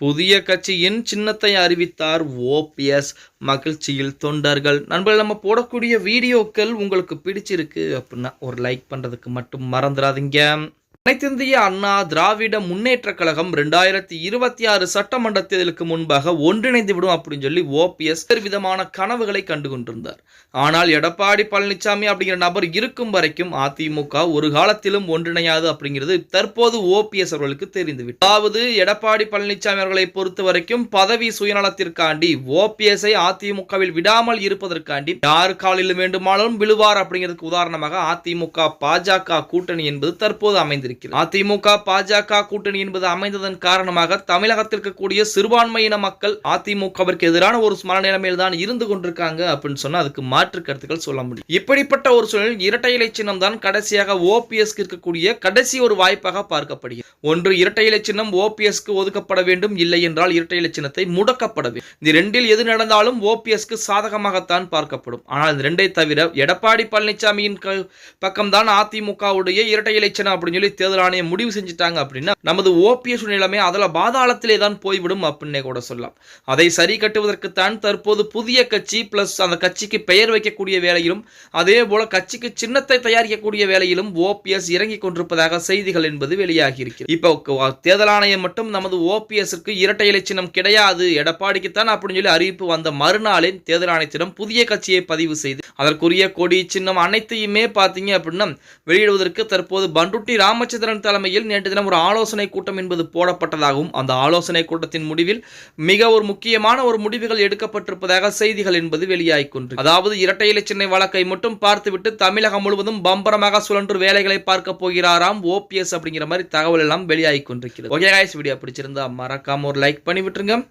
புதிய கட்சியின் சின்னத்தை அறிவித்தார் ஓபிஎஸ் மகிழ்ச்சியில் தொண்டர்கள். நண்பர்கள் நம்ம போடக்கூடிய வீடியோக்கள் உங்களுக்கு பிடிச்சிருக்கு அப்படின்னா ஒரு லைக் பண்ணுறதுக்கு மட்டும் மறந்துடாதீங்க. அனைத்திந்திய அண்ணா திராவிட முன்னேற்ற கழகம் ரெண்டாயிரத்தி இருபத்தி ஆறு சட்டமன்ற தேர்தலுக்கு முன்பாக ஒன்றிணைந்து விடும் அப்படின்னு சொல்லி ஓபிஎஸ் விதமான கனவுகளை கண்டு கொண்டிருந்தார். ஆனால் எடப்பாடி பழனிசாமி அப்படிங்கிற நபர் இருக்கும் வரைக்கும் அதிமுக ஒரு காலத்திலும் ஒன்றிணையாது அப்படிங்கிறது தற்போது ஓபிஎஸ் அவர்களுக்கு தெரிந்துவிட்டது. அதாவது எடப்பாடி பழனிசாமி அவர்களை பொறுத்த வரைக்கும் பதவி சுயநலத்திற்காண்டி ஓபிஎஸ்ஐ அதிமுகவில் விடாமல் இருப்பதற்காண்டி யார் காலிலும் வேண்டுமானாலும் விழுவார் அப்படிங்கிறதுக்கு உதாரணமாக அதிமுக பாஜக கூட்டணி என்பது தற்போது அமைந்திருக்கிறது. அதிமுக பாஜக கூட்டணி என்பது அமைந்ததன் காரணமாக தமிழகத்தில் இருக்கக்கூடிய சிறுபான்மையின மக்கள் அதிமுகவிற்கு எதிரான ஒரு மனநிலைமையில் தான் இருந்து கொண்டிருக்காங்க அப்படின்னு சொன்னா அதுக்கு மாற்று கருத்துக்கள் சொல்ல முடியும். இப்படிப்பட்ட ஒரு சூழலில் இரட்டை இலை சின்னம் தான் கடைசியாக ஓபிஎஸ்க்கு இருக்கக்கூடிய கடைசி ஒரு வாய்ப்பாக பார்க்கப்படுகிறது. ஒன்று இரட்டை இலை சின்னம் ஓபிஎஸ்க்கு ஒதுக்கப்பட வேண்டும் இல்லை என்றால் இரட்டை இலை சின்னத்தை முடக்கப்பட வேண்டும். இந்த ரெண்டில் எது நடந்தாலும் ஓபிஎஸ்க்கு சாதகமாகத்தான் பார்க்கப்படும். ஆனால் இந்த ரெண்டை தவிர எடப்பாடி பழனிசாமியின் க- பக்கம்தான் அதிமுகவுடைய இரட்டை இலை சின்னம் அப்படின்னு சொல்லி தேர்தல் ஆணையம் முடிவு செஞ்சுட்டாங்க அப்படின்னா நமது ஓபிஎஸ் நிலைமை அதில் பாதாளத்திலே தான் போய்விடும் அப்படின்னே கூட சொல்லலாம். அதை சரி கட்டுவதற்குத்தான் தற்போது புதிய கட்சி பிளஸ் அந்த கட்சிக்கு பெயர் வைக்கக்கூடிய வேலையிலும் அதே போல கட்சிக்கு சின்னத்தை தயாரிக்கக்கூடிய வேலையிலும் ஓபிஎஸ் இறங்கிக் கொண்டிருப்பதாக செய்திகள் என்பது வெளியாகி இருக்கிறது. இப்போ தேர்தல் ஆணையம் மட்டும் நமது ஓபிஎஸ்க்கு இரட்டை இலை சின்னம் கிடையாது. எடப்பாடிக்குத்தான் அப்படின்னு சொல்லி அறிவிப்பு வந்த மறுநாளே தேர்தல் ஆணையத்திடம் புதிய கட்சியை பதிவு செய்து அதற்குரிய கொடி சின்னம் அனைத்தையுமே பார்த்தீங்க அப்படின்னா வெளியிடுவதற்கு தற்போது பண்டுட்டி ராமச்சந்திரன் தலைமையில் நேற்று தினம் ஒரு ஆலோசனை கூட்டம் என்பது போடப்பட்டதாகவும் அந்த ஆலோசனை கூட்டத்தின் முடிவில் மிக ஒரு முக்கியமான ஒரு முடிவுகள் எடுக்கப்பட்டிருப்பதாக செய்திகள் என்பது வெளியாகிக் கொண்டு அதாவது இரட்டை இலை சின்ன வழக்கை மட்டும் பார்த்துவிட்டு தமிழகம் முழுவதும் பம்பரமாக சுழன்று வேலைகளை பார்க்க போகிறாராம் ஓபிஎஸ் அப்படிங்கிற மாதிரி தகவல் எல்லாம் வெளியாகி கொண்டிருக்கிறது ஓகே காய்ஸ் வீடியோ பிடிச்சிருந்தா மறக்காம ஒரு லைக் பண்ணி விட்டுருங்க.